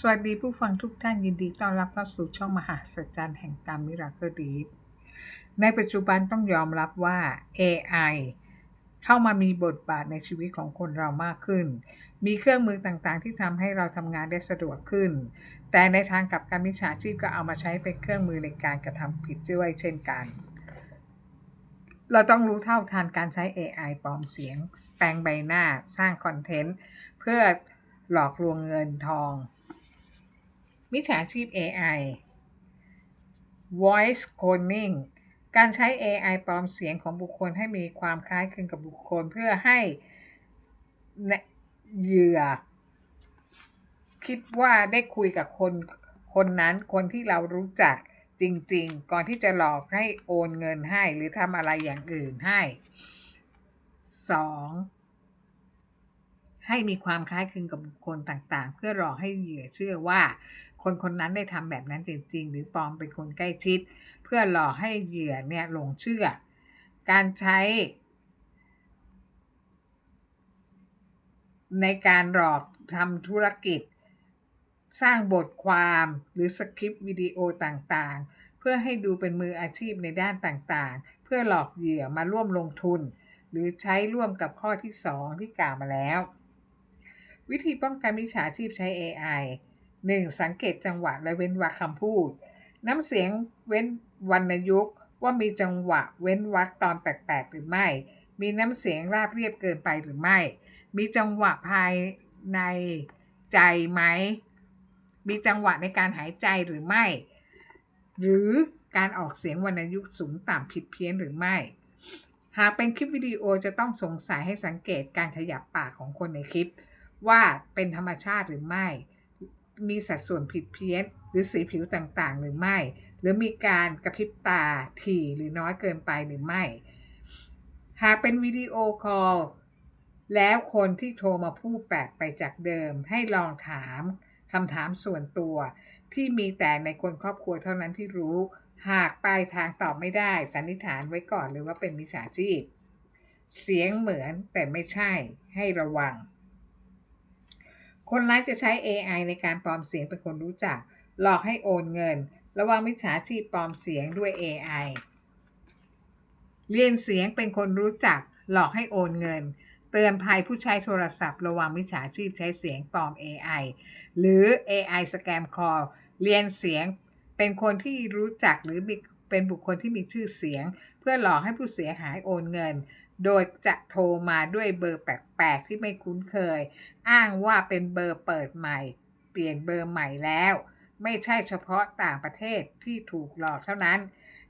สวัสดีผู้ฟังทุกท่านยินดีต้อนรับเข้าสู่ช่องมหาสัจจรรย์แห่งกรรมมิราเคิลดีในปัจจุบันต้องยอมรับว่า AI เข้ามามีบทบาทในชีวิตของคนเรามากขึ้น มีเครื่องมือต่างๆ ที่ทำให้เราทำงานได้สะดวกขึ้น แต่ในทางกลับการมิจฉาชีพก็เอามาใช้เป็นเครื่องมือในการกระทำผิดด้วยเช่นกัน เราต้องรู้เท่าทันการใช้ AI ปลอมเสียง แปลงใบหน้า สร้างคอนเทนต์ เพื่อหลอกลวงเงินทอง มิจฉาชีพ AI voice cloning การใช้ AI ปลอมเสียงของบุคคลให้มีความคล้ายคลึงกับบุคคลเพื่อให้เหยื่อ คิดว่าได้คุยกับคนคนนั้นคนที่เรารู้จักจริง ๆ ก่อนที่จะหลอกให้โอนเงินให้หรือทำอะไรอย่างอื่นให้ 2. ให้มีความคล้ายคลึงกับบุคคลต่างๆ เพื่อหลอกให้เหยื่อเชื่อว่า คนคนนั้นได้ทำแบบนั้นจริง ๆ หรือปลอมเป็นคนใกล้ชิด เพื่อหลอกให้เหยื่อเนี่ยหลงเชื่อ การใช้ ในการหลอกทำธุรกิจ สร้างบทความหรือสคริปต์วิดีโอต่างๆ เพื่อให้ดูเป็นมืออาชีพในด้านต่างๆ เพื่อหลอกเหยื่อมาร่วมลงทุน หรือใช้ร่วมกับข้อที่ 2 ที่กล่าวมาแล้ว วิธีป้องกันมิจฉาชีพใช้ AI 1. สังเกตจังหวะและเว้นวรรคคำพูด น้ำเสียงเว้นวรรณยุกต์ว่ามีจังหวะเว้นวรรคตอนแปลกๆหรือไม่ มีน้ำเสียงราบเรียบเกินไปหรือไม่ มีจังหวะภายในใจไหม มีจังหวะในการหายใจหรือไม่ หรือการออกเสียงวรรณยุกต์สูงต่ำผิดเพี้ยนหรือไม่ หากเป็นคลิปวิดีโอจะต้องสงสัยให้สังเกตการขยับปากของคนในคลิป ว่าเป็นธรรมชาติหรือไม่ มีสัดส่วนผิดเพี้ยน หรือสีผิวต่างๆ หรือไม่ หรือมีการกระพริบตาถี่หรือน้อยเกินไปหรือไม่ หากเป็นวิดีโอคอลแล้วคนที่โทรมาพูดแปลกไปจากเดิม ให้ลองถามคำถามส่วนตัว ที่มีแต่ในคนครอบครัวเท่านั้นที่รู้ หากปลายทางตอบไม่ได้ สันนิษฐานไว้ก่อนเลยว่าเป็นมิจฉาชีพ เสียงเหมือนแต่ไม่ใช่ให้ระวัง คนร้ายจะใช้ AI ในการปลอมเสียงเป็นคนรู้จัก หลอกให้โอนเงิน ระวังมิจฉาชีพปลอมเสียงด้วย AI เรียนเสียงเป็นคนรู้จัก หลอกให้โอนเงิน เตือนภัยผู้ใช้โทรศัพท์ ระวังมิจฉาชีพใช้เสียงปลอม AI หรือ AI สแกมคอลเรียนเสียงเป็นคนที่รู้จักหรือเป็นบุคคลที่มีชื่อเสียง เพื่อหลอกให้ผู้เสียหายโอนเงิน โดยจะโทรมาด้วยเบอร์แปลกๆที่ไม่คุ้นเคย อ้างว่าเป็นเบอร์เปิดใหม่ เปลี่ยนเบอร์ใหม่แล้ว ไม่ใช่เฉพาะต่างประเทศที่ถูกหลอกเท่านั้น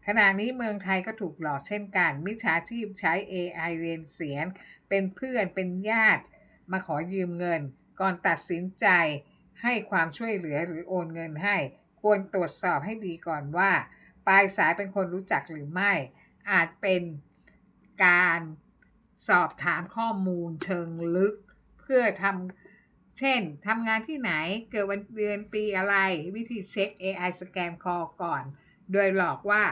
ขณะนี้เมืองไทยก็ถูกหลอกเช่นกัน มิจฉาชีพใช้ AI เรียนเสียง เป็นเพื่อนเป็นญาติ มาขอยืมเงิน ก่อนตัดสินใจ ให้ความช่วยเหลือหรือโอนเงินให้ ควรตรวจสอบให้ดีก่อนว่า ปลายสายเป็นคนรู้จักหรือไม่ อาจเป็น การสอบถามข้อมูลเชิงลึก เพื่อทำเช่นทำงานที่ไหนเกิดวันเดือนปีอะไร วิธีเช็ค AI สแกมคอก่อน โดยหลอกว่า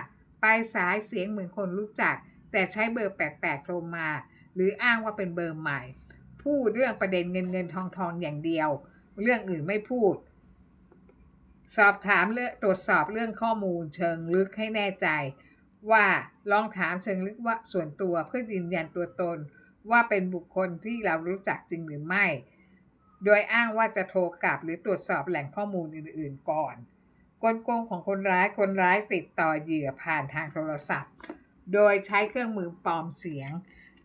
ปลายสายเสียงเหมือนคนรู้จัก แต่ใช้เบอร์แปลกๆโทรมา หรืออ้างว่าเป็นเบอร์ใหม่ พูดเรื่องประเด็นเงินเงินทองทองอย่างเดียว เรื่องอื่นไม่พูด สอบถามเรื่องตรวจสอบเรื่องข้อมูลเชิงลึกให้แน่ใจ ว่าลองถามเชิงลึกว่าส่วนตัวเพื่อยืนยันตัวตน ว่าเป็นบุคคลที่เรารู้จักจริงหรือไม่ โดยอ้างว่าจะโทรกลับหรือตรวจสอบแหล่งข้อมูลอื่น ๆ ก่อน กลโกงของคนร้ายคนร้ายติดต่อเหยื่อผ่านทางโทรศัพท์ โดยใช้เครื่องมือปลอมเสียง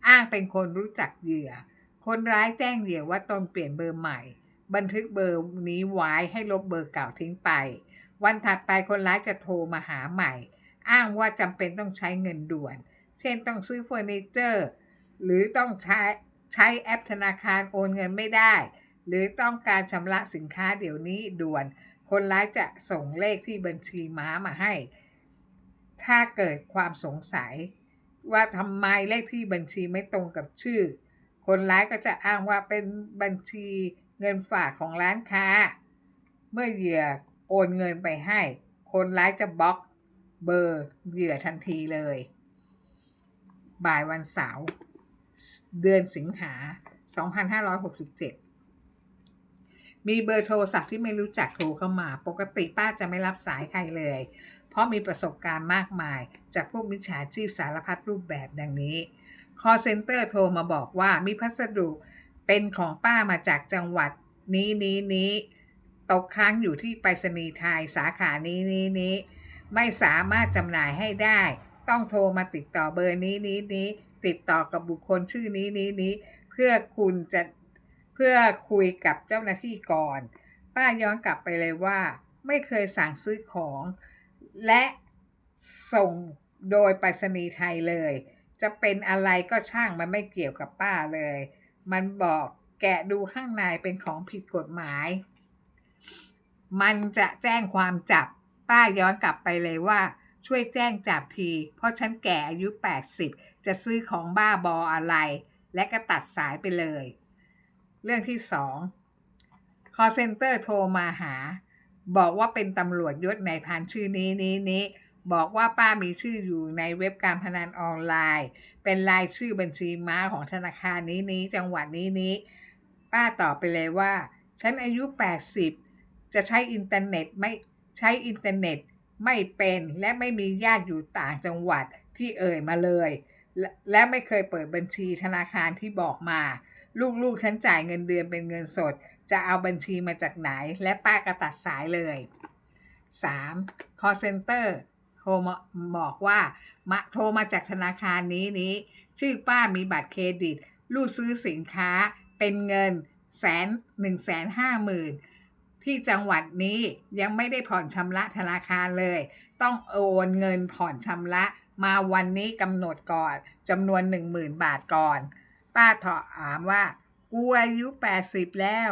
อ้างเป็นคนรู้จักเหยื่อ คนร้ายแจ้งเหยื่อว่าตนเปลี่ยนเบอร์ใหม่ บันทึกเบอร์นี้ไว้ให้ลบเบอร์เก่าทิ้งไป วันถัดไปคนร้ายจะโทรมาหาใหม่ อ้างว่าจำเป็นต้องใช้เงินด่วน เช่นต้องซื้อเฟอร์นิเจอร์ หรือต้องใช้ใช้แอปธนาคารโอนเงินไม่ได้ หรือต้องการชำระสินค้าเดี๋ยวนี้ด่วน คนร้ายจะส่งเลขที่บัญชีม้ามาให้ ถ้าเกิดความสงสัย ว่าทำไมเลขที่บัญชีไม่ตรงกับชื่อ คนร้ายก็จะอ้างว่าเป็นบัญชีเงินฝากของร้านค้า เมื่อเหยื่อโอนเงินไปให้ คนร้ายจะบล็อก เบอร์เหยื่อทันทีเลย บ่ายวันเสาร์เดือนสิงหา 2567 มีเบอร์โทรศัพท์ที่ไม่รู้จักโทรเข้ามา ปกติป้าจะไม่รับสายใครเลย เพราะมีประสบการณ์มากมาย จากพวกมิจฉาชีพสารพัดรูปแบบดังนี้ call center โทรมาบอกว่ามีพัสดุเป็นของป้ามาจากจังหวัดนี้นี้นี้ตกค้างอยู่ที่ไปรษณีย์ไทยสาขานี้นี้นี้ ไม่สามารถจำหน่ายให้ได้ ต้องโทรมาติดต่อเบอร์นี้นี้นี้ ติดต่อกับบุคคลชื่อนี้นี้นี้ เพื่อคุณจะเพื่อคุยกับเจ้าหน้าที่ก่อน ป้าย้อนกลับไปเลยว่า ไม่เคยสั่งซื้อของ และส่งโดยไปรษณีย์ไทยเลย จะเป็นอะไรก็ช่างมันไม่เกี่ยวกับป้าเลย มันบอกแกะดูข้างในเป็นของผิดกฎหมาย มันจะแจ้งความจับ ป้าย้อนกลับไปเลยว่า ช่วยแจ้งจับที เพราะฉันแก่อายุ 80 จะซื้อของบ้าบออะไร และก็ตัดสายไปเลย เรื่องที่สอง call center โทรมาหา บอกว่าเป็นตำรวจยศในพันชื่อนี้นี้นี้บอกว่าป้ามีชื่ออยู่ในเว็บการพนันออนไลน์ เป็นรายชื่อบัญชีม้าของธนาคารนี้นี้จังหวัดนี้นี้ ป้าตอบไปเลยว่า ฉันอายุ 80 จะใช้อินเทอร์เน็ตไม่ ใช้อินเทอร์เน็ตไม่เป็นและไม่มีญาติอยู่ต่างจังหวัดที่เอ่ยมาเลยและและไม่เคยเปิดบัญชีธนาคารที่บอกมา ลูกๆฉันจ่ายเงินเดือนเป็นเงินสด จะเอาบัญชีมาจากไหน และป้าก็ตัดสายเลย 3. call center โทรมาบอกว่ามาโทรมาจากธนาคารนี้นี้ ชื่อป้ามีบัตรเครดิต ลูกซื้อสินค้าเป็นเงินแสนหนึ่งแสนห้าหมื่น ที่จังหวัดนี้ยังไม่ได้ผ่อนชำระธนาคารเลย ต้องโอนเงินผ่อนชำระมาวันนี้กำหนดก่อนจำนวนหนึ่งหมื่นบาทก่อน ป้าถามว่า กูอายุแปดสิบแล้ว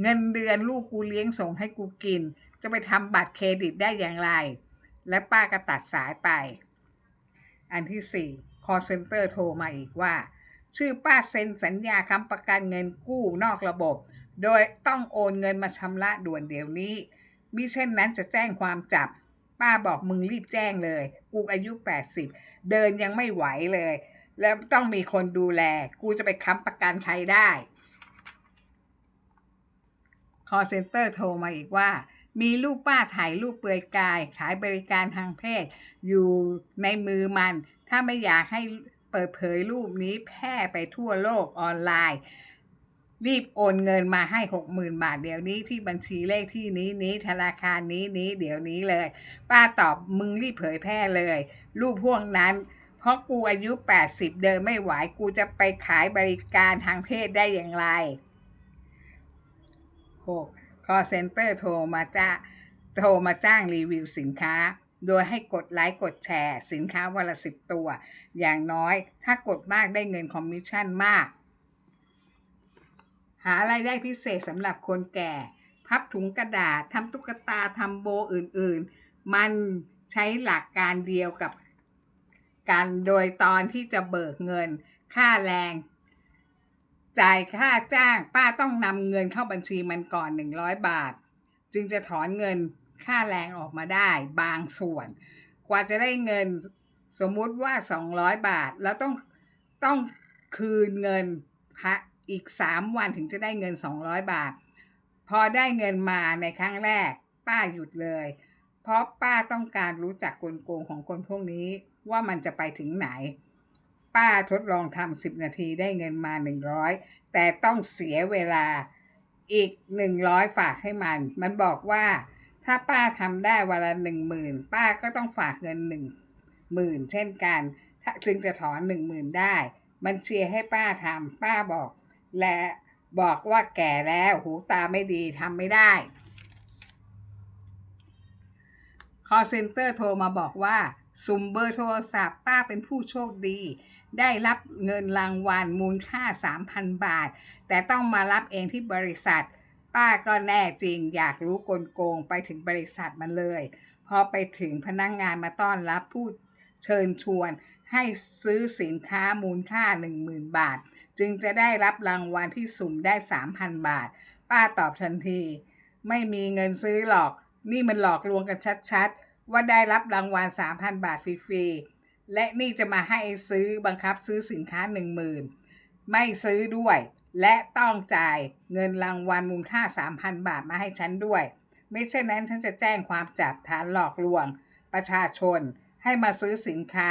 เงินเดือนลูกกูเลี้ยงส่งให้กูกิน จะไปทำบัตรเครดิตได้อย่างไร และป้าก็ตัดสายไป อันที่สี่ call center โทรมาอีกว่า ชื่อป้าเซ็นสัญญาค้ำประกันเงินกู้นอกระบบ โดยต้องโอนเงินมาชำระด่วนเดี๋ยวนี้ มิเช่นนั้นจะแจ้งความจับ ป้าบอกมึงรีบแจ้งเลย กูอายุ 80 เดินยังไม่ไหวเลย แล้วต้องมีคนดูแล กูจะไปค้ำประกันใครได้ call center โทรมาอีกว่า มีลูกป้าถ่ายรูปเปลือยกาย ขายบริการทางเพศ อยู่ในมือมัน ถ้าไม่อยากให้เปิดเผยรูปนี้แพร่ไปทั่วโลกออนไลน์ รีบโอนเงินมาให้หกหมื่นบาทเดี๋ยวนี้ที่บัญชีเลขที่นี้นี้ธนาคารนี้นี้เดี๋ยวนี้เลย ป้าตอบมึงรีบเผยแพร่เลย รูปพวกนั้น เพราะกูอายุ 80 เดินไม่ไหวกูจะไปขายบริการทางเพศได้อย่างไร 6. call center โทรมาจ้าโทรมาจ้างรีวิวสินค้า โดยให้กดไลค์กดแชร์ สินค้าวันละสิบตัว อย่างน้อยถ้ากดมากได้เงินคอมมิชชั่นมาก หารายได้พิเศษสำหรับคนแก่ พับถุงกระดาษทำตุ๊กตาทำโบอื่นๆ มันใช้หลักการเดียวกับการโดยตอนที่จะเบิกเงิน ค่าแรง จ่ายค่าจ้าง ป้าต้องนำเงินเข้าบัญชีมันก่อน 100 บาท จึงจะถอนเงินค่าแรงออกมาได้บางส่วน กว่าจะได้เงินสมมุติว่า 200 บาท แล้วต้องต้องคืนเงินพระ อีก 3 วันถึงจะได้เงิน 200 บาท พอได้เงินมาในครั้งแรก ป้าหยุดเลย เพราะป้าต้องการรู้จักกลโกงของคนพวกนี้ว่ามันจะไปถึงไหน ป้าทดลองทำ10นาทีได้เงินมา 100 แต่ต้องเสียเวลาอีก 100 ฝากให้มัน มันบอกว่าถ้าป้าทำได้วันละหนึ่งหมื่นป้าก็ต้องฝากเงินหนึ่งหมื่นเช่นกันถ้าจึงจะถอนหนึ่งหมื่นได้ มันเชียร์ให้ป้าทำป้าบอก และบอกว่าแก่แล้วหูตาไม่ดีทำไม่ได้ call center โทรมาบอกว่าสุ่มเบอร์โทรศัพท์ป้าเป็นผู้โชคดี ได้รับเงินรางวัลมูลค่า 3,000 บาท แต่ต้องมารับเองที่บริษัท ป้าก็แน่จริงอยากรู้กลโกงไปถึงบริษัทมันเลย พอไปถึงพนักงงานมาต้อนรับผู้เชิญชวน ให้ซื้อสินค้ามูลค่า 10,000 บาท จึงจะได้รับรางวัลที่สุ่มได้3,000บาท ป้าตอบทันที ไม่มีเงินซื้อหรอก นี่มันหลอกลวงกันชัดๆ ว่าได้รับรางวัล3,000บาทฟรีๆ และนี่จะมาให้ซื้อบังคับซื้อสินค้า10,000ไม่ซื้อด้วย และต้องจ่ายเงินรางวัลมูลค่า3,000บาทมาให้ฉันด้วย ไม่เช่นนั้นฉันจะแจ้งความจับฐานหลอกลวง ประชาชนให้มาซื้อสินค้า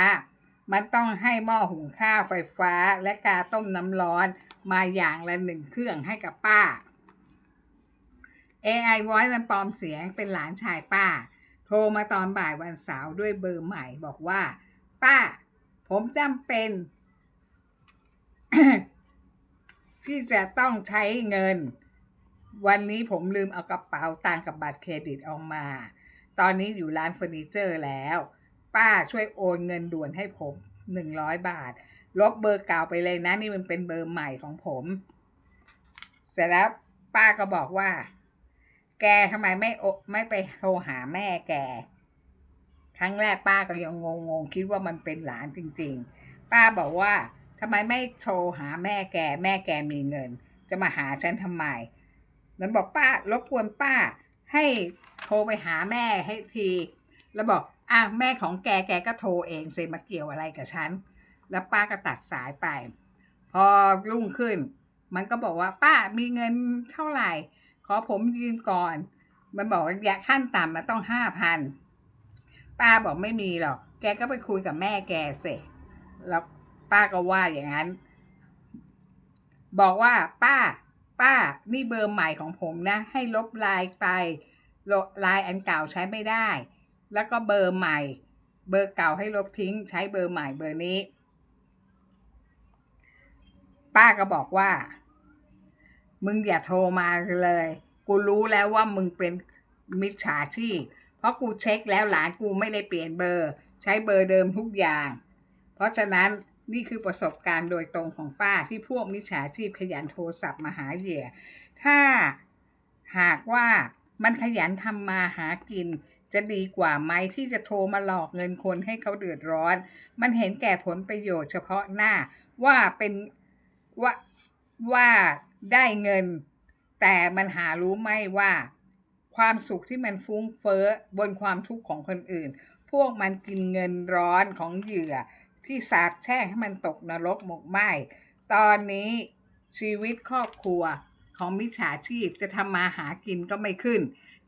มันต้องให้หม้อหุงข้าวไฟฟ้าและกาต้มน้ำร้อนมาอย่างละหนึ่งเครื่องให้กับป้า AI Voice มันปลอมเสียงเป็นหลานชายป้า โทรมาตอนบ่ายวันเสาร์ด้วยเบอร์ใหม่บอกว่า ป้า ผมจำเป็น ที่จะต้องใช้เงิน วันนี้ผมลืมเอากระเป๋าตังค์กับบัตรเครดิตออกมา ตอนนี้อยู่ร้านเฟอร์นิเจอร์แล้ว ป้าช่วยโอนเงินด่วนให้ผมหนึ่งร้อยบาท ลบเบอร์เก่าไปเลยนะนี่มันเป็นเบอร์ใหม่ของผม เสร็จแล้วป้าก็บอกว่า แกทำไมไม่ไม่ไปโทรหาแม่แก ครั้งแรกป้าก็ยังงงๆคิดว่ามันเป็นหลานจริง ๆ ป้าบอกว่าทำไมไม่โทรหาแม่แก แม่แกมีเงิน จะมาหาฉันทำไมนั้นบอกป้ารบกวนป้า ให้โทรไปหาแม่ให้ที แล้วบอก อะแม่ของแกแกก็โทรเองเซมาเกี่ยวอะไรกับฉัน แล้วป้าก็ตัดสายไป พอรุ่งขึ้น มันก็บอกว่าป้ามีเงินเท่าไหร่ ขอผมยืมก่อน มันบอกว่าอย่าขั้นต่ำมันต้องห้าพันป้าบอกไม่มีหรอก แกก็ไปคุยกับแม่แกเสร็จแล้วป้าก็ว่าอย่างนั้น บอกว่าป้า ป้านี่เบอร์ใหม่ของผมนะ ให้ลบลน์ไปลบลน์อันเก่าใช้ไม่ได้ แล้วก็เบอร์ใหม่ เบอร์เก่าให้ลบทิ้ง ใช้เบอร์ใหม่เบอร์นี้ ป้าก็บอกว่า มึงอย่าโทรมาเลย กูรู้แล้วว่ามึงเป็นมิจฉาชีพเพราะกูเช็คแล้วหลานกูไม่ได้เปลี่ยนเบอร์ ใช้เบอร์เดิมทุกอย่าง เพราะฉะนั้นนี่คือประสบการณ์โดยตรงของป้าที่พวกมิจฉาชีพขยันโทรศัพท์มาหาเหยื่อ ถ้าหากว่ามันขยันทำมาหากิน จะดีกว่าไหมที่จะโทรมาหลอกเงินคนให้เขาเดือดร้อน มันเห็นแก่ผลประโยชน์เฉพาะหน้าว่าเป็นว่าว่าได้เงิน แต่มันหารู้ไหมว่า ความสุขที่มันฟุ้งเฟ้อบนความทุกข์ของคนอื่น พวกมันกินเงินร้อนของเหยื่อ ที่สาบแช่งให้มันตกนรกหมกไหมตอนนี้ชีวิตครอบครัวของมิจฉาชีพจะทำมาหากินก็ไม่ขึ้น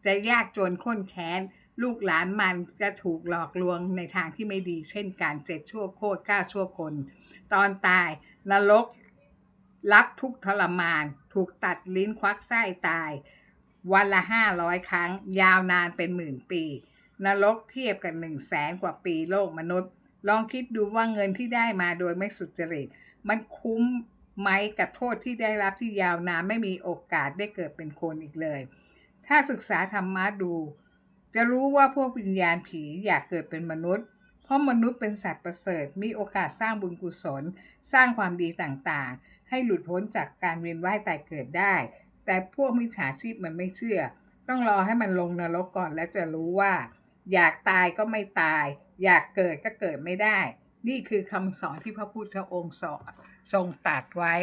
จะยากจนข้นแค้น ลูกหลานมันจะถูกหลอกลวงในทางที่ไม่ดี เช่นการเจ็ดชั่วโคตรเก้าชั่วคน ตอนตายนรกรับทุกทรมาน ถูกตัดลิ้นควักไส้ตาย วันละห้าร้อยครั้ง ยาวนานเป็นหมื่นปี นรกเทียบกับหนึ่งแสนกว่าปีโลกมนุษย์ ลองคิดดูว่าเงินที่ได้มาโดยไม่สุจริต มันคุ้มไหมกับโทษที่ได้รับที่ยาวนานไม่มีโอกาสได้เกิดเป็นคนอีกเลย ถ้าศึกษาธรรมะดู จะรู้ว่าพวกวิญญาณผีอยากเกิดเป็นมนุษย์ เพราะมนุษย์เป็นสัตว์ประเสริฐ มีโอกาสสร้างบุญกุศล สร้างความดีต่างๆ ให้หลุดพ้นจากการเวียนว่ายตายเกิดได้ แต่พวกมิจฉาชีพมันไม่เชื่อ ต้องรอให้มันลงนรกก่อนแล้วจะรู้ว่า อยากตายก็ไม่ตาย อยากเกิดก็เกิดไม่ได้ นี่คือคำสอนที่พระพุทธองค์สอนทรงตรัสไว้